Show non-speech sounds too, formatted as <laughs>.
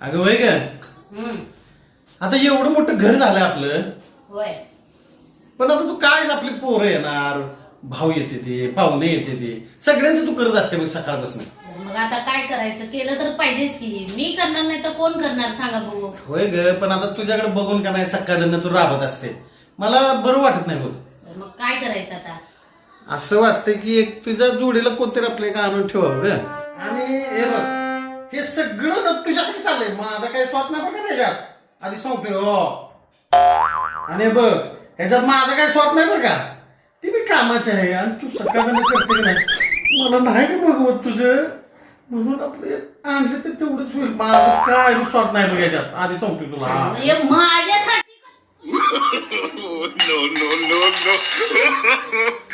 अगं वय ग हम्म. आता एवढं मोठं घर झालं आपलं. होय. पण आता तू काय आपली पोरं येणार? भाऊ येते ते पाहुणे येते ते. सगळ्यांचं तू करत असते मग सकाळपासून. मग आता काय करायचं? केलं तर पाहिजेच की. मी करणार नाही तर कोण करणार? सांगा बघू. होय ग पण आता तुझ्याकडे बघून का नाही सकाळनं तू राबत असते? मला बरं वाटत नाही बघ. मग काय करायचं आता? असं वाटतंय की एक तुझ्या जोडीला कोणतरी आपल्या का आणून ठेवावं ग. आणि हे बघ हे सगळं ना तुझ्यासाठी चाललंय. माझा काही स्वाद नाही बघा त्याच्यात. आधी सांगतोय हो. आणि बघ ह्याच्यात माझा काही स्वाद नाही बरं का. ती मी कामाची आहे आणि तू सकाळनं करते नाही? मला नाही का बघवत तुझं. म्हणून आपले आणले तर तेवढंच होईल. माझं काय स्वाद नाही बघ याच्यात आधी सांगतोय तुला. हे. माझ्यासाठी <laughs> no, no, no, no. <laughs>